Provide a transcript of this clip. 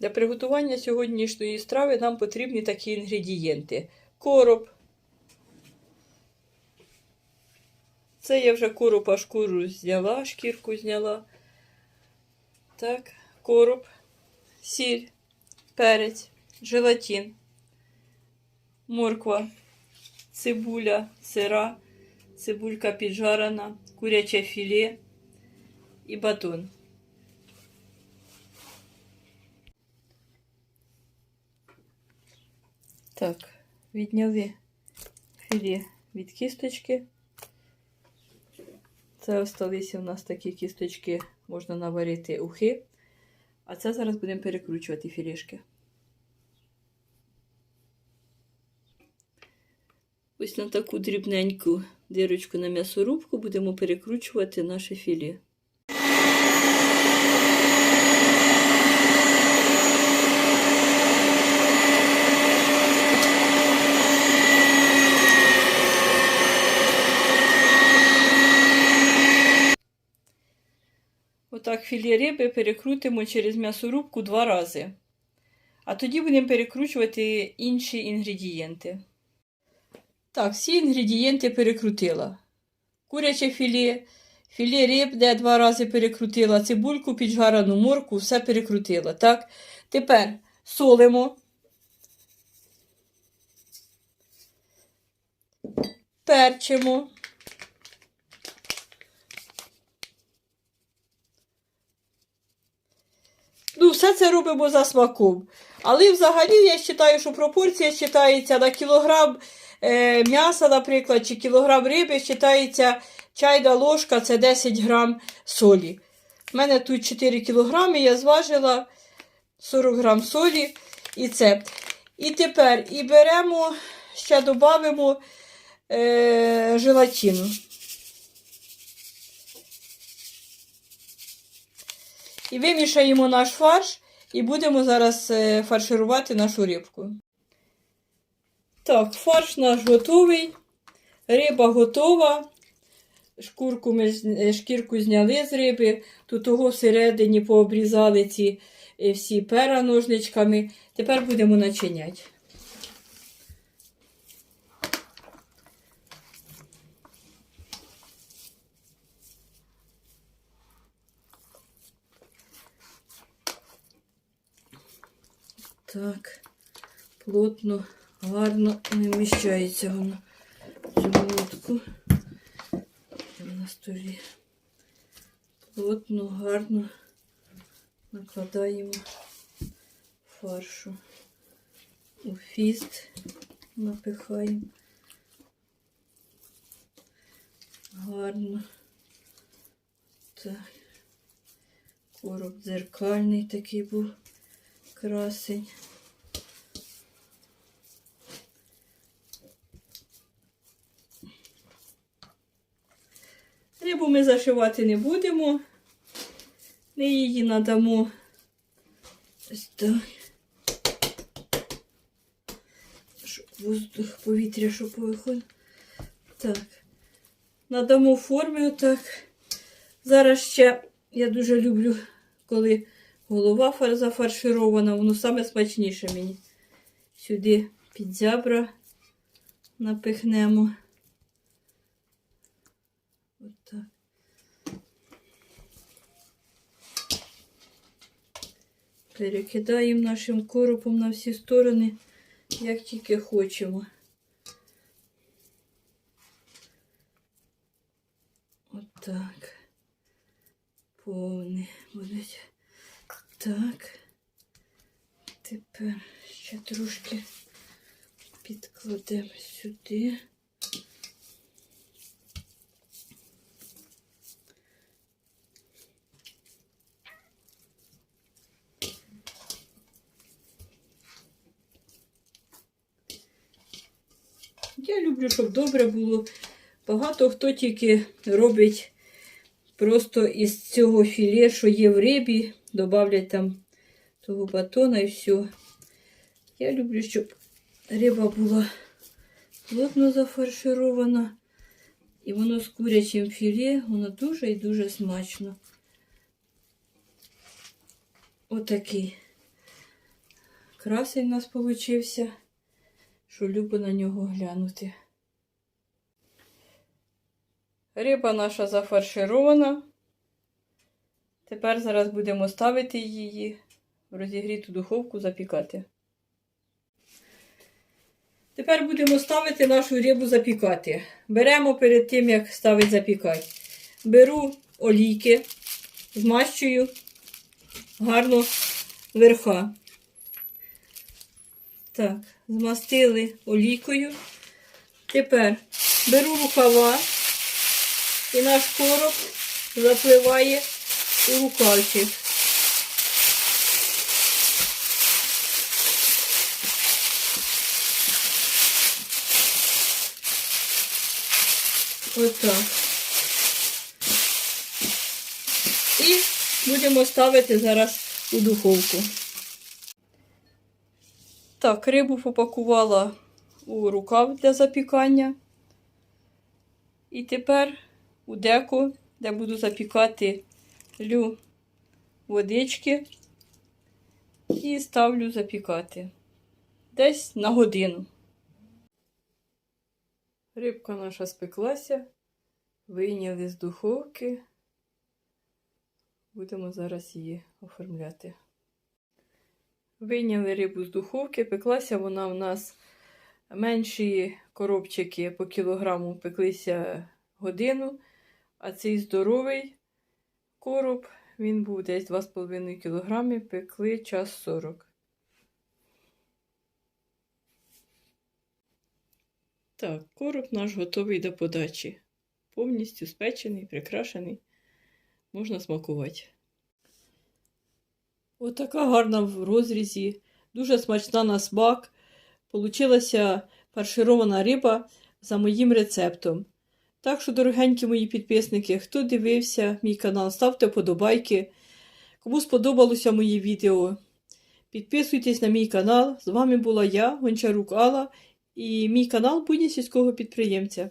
Для приготування сьогоднішньої страви нам потрібні такі інгредієнти: короб. Це я вже коропа шкуру зняла, шкірку зняла. Так, короб, сіль, перець, желатин, морква, цибуля, сира, цибулька піджарена, куряче філе і батон. Так, відняли філе від кісточки. Це осталися у нас такі кісточки, можна наварити ухи. А це зараз будемо перекручувати філішки. Ось на таку дрібненьку дирочку на м'ясорубку будемо перекручувати наше філе. Отак філе риби перекрутимо через м'ясорубку два рази. А тоді будемо перекручувати інші інгредієнти. Так, всі інгредієнти перекрутила. Куряче філе, філе риб, де два рази перекрутила, цибульку, піджарену морку, все перекрутила. Так, тепер солимо. Перчимо. Все це робимо за смаком. Але взагалі я вважаю, що пропорція вважається на кілограм е, м'яса, наприклад, чи кілограм риби, вважається чайна ложка це 10 грам солі. У мене тут 4 кілограми, я зважила 40 грам солі і це. І тепер і беремо, ще додамо е, желатину. І вимішаємо наш фарш і будемо зараз е, фарширувати нашу рибку. Так, фарш наш готовий. Риба готова. Шкурку ми, е, шкірку зняли з риби. Тут того всередині пообрізали ці е, всі пера ножничками. Тепер будемо начиняти. Так, плотно, гарно не вміщається воно в цю лодку. На столі. Плотно, гарно накладаємо фаршу. У фіст напихаємо. Гарно. Так. Короб дзеркальний такий був красень. Рибу ми зашивати не будемо. Ми її надамо ось так. Воздух, повітря, щоб виходить. Так. Надамо форми отак. Зараз ще я дуже люблю, коли голова зафарширована, воно саме смачніше мені. Сюди під зябра напихнемо. Отак. Перекидаємо нашим коропом на всі сторони, як тільки хочемо. Отак. Повні будуть. Так. Тепер ще трошки підкладемо сюди. Я люблю, щоб добре було. Багато хто тільки робить просто із цього філе, що є в рибі, додавлять там того батона і все. Я люблю, щоб риба була плотно зафарширована. І воно з курячим філе, воно дуже і дуже смачно. Отакий Красень у нас получився, що любо на нього глянути. Риба наша зафарширована. Тепер зараз будемо ставити її в розігріту духовку запікати. Тепер будемо ставити нашу рибу запікати. Беремо перед тим, як ставити запікати. Беру олійки, змащую гарно верха. Так, змастили олійкою. Тепер беру рукава і наш короб запливає у рукавчик. Отак. І будемо ставити зараз у духовку. Так, рибу попакувала у рукав для запікання. І тепер у деко, де буду запікати, лю водички і ставлю запікати десь на годину. Рибка наша спеклася, вийняли з духовки. Будемо зараз її оформляти. Вийняли рибу з духовки, пеклася вона у нас менші коробчики по кілограму пеклися годину, а цей здоровий короб, він був десь 2,5 кілограми, пекли час 40. Так, короб наш готовий до подачі. Повністю спечений, прикрашений. Можна смакувати. Отака гарна в розрізі, дуже смачна на смак. Получилася фарширована риба за моїм рецептом. Так що, дорогенькі мої підписники, хто дивився мій канал, ставте подобайки. Кому сподобалося моє відео, підписуйтесь на мій канал. З вами була я, Гончарук Алла, і мій канал Будні сільського підприємця.